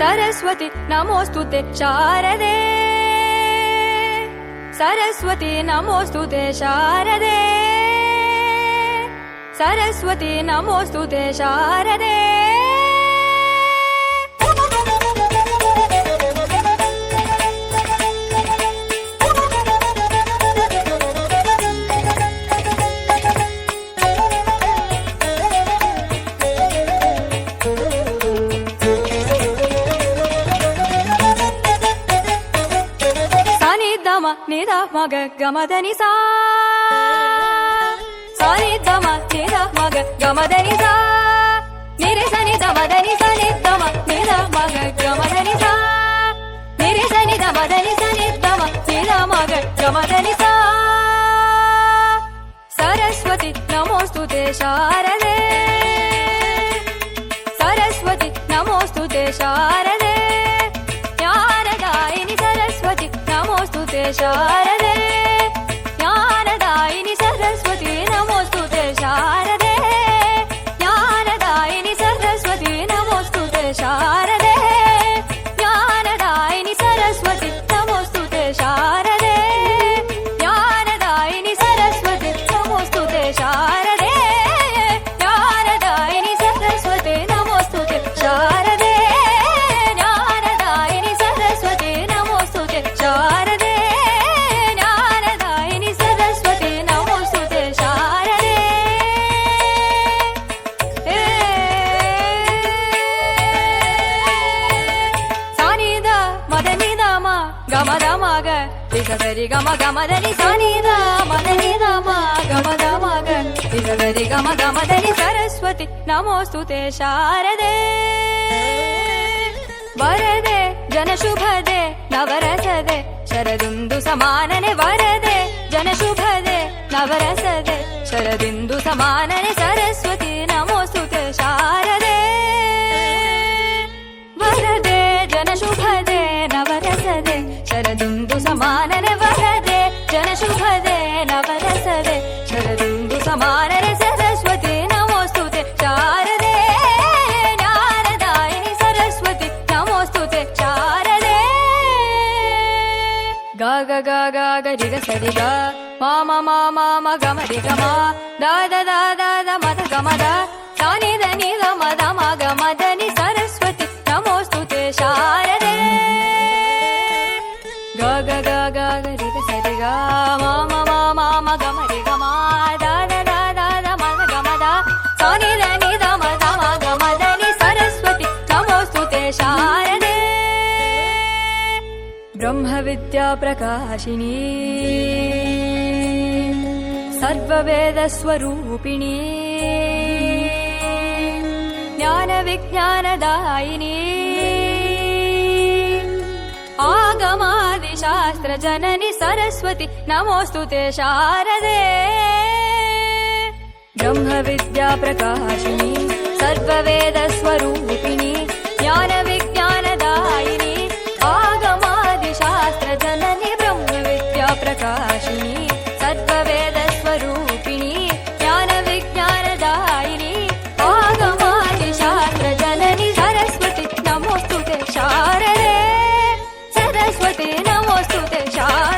ಸರಸ್ವತಿ ನಮೋಸ್ತುತೆ ಶಾರದೆ. ಸರಸ್ವತಿ ನಮೋಸ್ತುತೆ ಶಾರದೆ. ಸರಸ್ವತಿ ನಮೋಸ್ತುತೆ ಶಾರದೇ. నిద మగ గమదని సా. సని దమ నిద మగ గమదని సా. నిరి దమదని సని దమ నిద మగ గమదని సా. నిరి దమదని సని దమ నిద మగ గమదని సా. సరస్వతి నమోస్తు శారదే సరస్వతి నమోస్తు శారదే জরা గమ రమగ దిగదరి గమ గమదని సని రామదని రమ గమ రమగ దిగదరి గమ గమదని సరస్వతి నమోస్తు తే శారదే వరదే జనశుభదే నవరసదే శరదుందు సమాననే వరదే జనశుభదే నవరసదే శరదిందు సమాననే సరస్వతి నమోస్తు తే శారదే जनशुभदे नवरसदे शरदुन्दु समानरे सरस्वती नमोऽस्तु ते शारदे ज्ञानदायिनि सरस्वती नमोऽस्तु ते शारदे गा ग ग ग ग रि ग सरि ग मा म म म म ग म रि ग म द द द द द म द ग म द सा नि द नि ग म द म ग म द శారదే బ్రహ్మ విద్యా ప్రకాశిని సర్వవేద స్వరూపిణి జ్ఞాన విజ్ఞానదాయిని ఆగమాది శాస్త్ర జనని సరస్వతి నమోస్తు తే శారదే బ్రహ్మ విద్యా ప్రకాశిని సర్వవేద స్వరూపిణి प्रकाशिनी सर्ववेदस्वरूपिणी ज्ञानविज्ञानदायिनी पागमानि शास्त्रजननि सरस्वती नमोऽस्तु ते शारदे। सरस्वती नमोऽस्तु ते शार